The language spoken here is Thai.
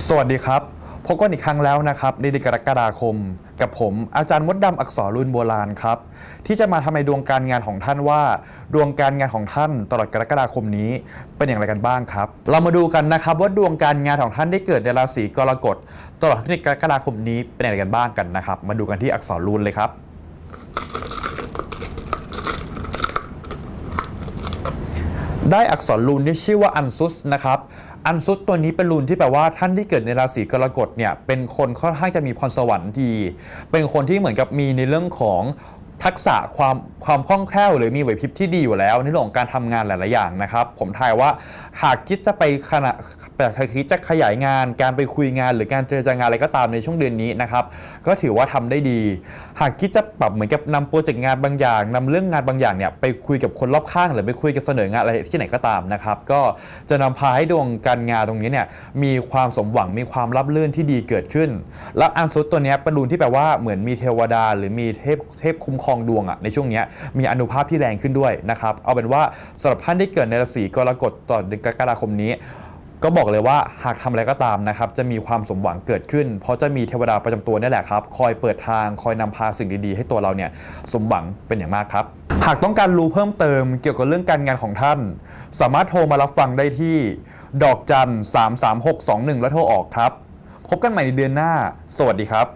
สวัสดีครับ พบกันอีกครั้งแล้วนะครับในเดือนกรกฎาคม กับผมอาจารย์มดดำอักษรรุ่นโบราณครับ ที่จะมาทำในดวงการงานของท่านว่า ดวงการงานของท่านตลอดกรกฎาคมนี้เป็นอย่างไรกันบ้างครับ เรามาดูกันนะครับว่าดวงการงานของท่านได้เกิดในราศีกรกฎตลอดเดือนกรกฎาคมนี้เป็นอย่างไรกันบ้างกันนะครับ มาดูกันที่อักษรรุ่นเลยครับได้อักษรรูนที่ชื่อว่าอันซุสนะครับ อันซุดตัวนี้เป็นรุนที่แปลว่าท่านที่เกิดในราศีกรกฎเนี่ยเป็นคนค่อนข้างจะมีพรสวรรค์ดี เป็นคนที่เหมือนกับมีในเรื่องของ ทักษะความความคล่องแคล่ว หรือมีไหวพริบที่ดีอยู่แล้วในเรื่องของการทำงานหลาย ๆ อย่างนะครับ ผมทายว่าหากคิดจะไปขณะแต่คิดจะขยายงาน การไปคุยงาน หรือการเจรจางานอะไรก็ตามในช่วงเดือนนี้นะครับก็ถือว่าทำได้ดี หากคิดจะปรับเหมือนกับนำโปรเจกต์งานบางอย่างนำเรื่องงานบางอย่างเนี่ยไปคุยกับคนรอบข้าง หรือไปคุยกับเสนองานอะไรที่ไหนก็ตามนะครับ ก็จะนำพาให้ดวงการงานตรงนี้เนี่ยมีความสมหวังมีความรับเรื่อนที่ดีเกิดขึ้น แล้วอันซุดตัวนี้เป็นรูนที่แปลว่าเหมือนมีเทวดา หรือมีเทพเทพคุ้มครองดวงอะในช่วงนี้มีอนุภาพที่แรงขึ้นด้วยนะครับเอาเป็นว่าสำหรับท่านที่เกิดในราศีกรกฎต่อเดือนกรกฎาคมนี้ก็บอกเลยว่าหากทำอะไรก็ตามนะครับจะมีความสมหวังเกิดขึ้น เพราะจะมีเทวดาประจำตัวนี่แหละครับ คอยเปิดทางคอยนำพาสิ่งดีๆ ให้ตัวเราเนี่ยสมหวังเป็นอย่างมากครับ หากต้องการรู้เพิ่มเติมเกี่ยวกับเรื่องการงานของท่าน สามารถโทรมารับฟังได้ที่ ดอกจัน 33621 แล้วโทรออกครับ พบกันใหม่ในเดือนหน้า สวัสดีครับ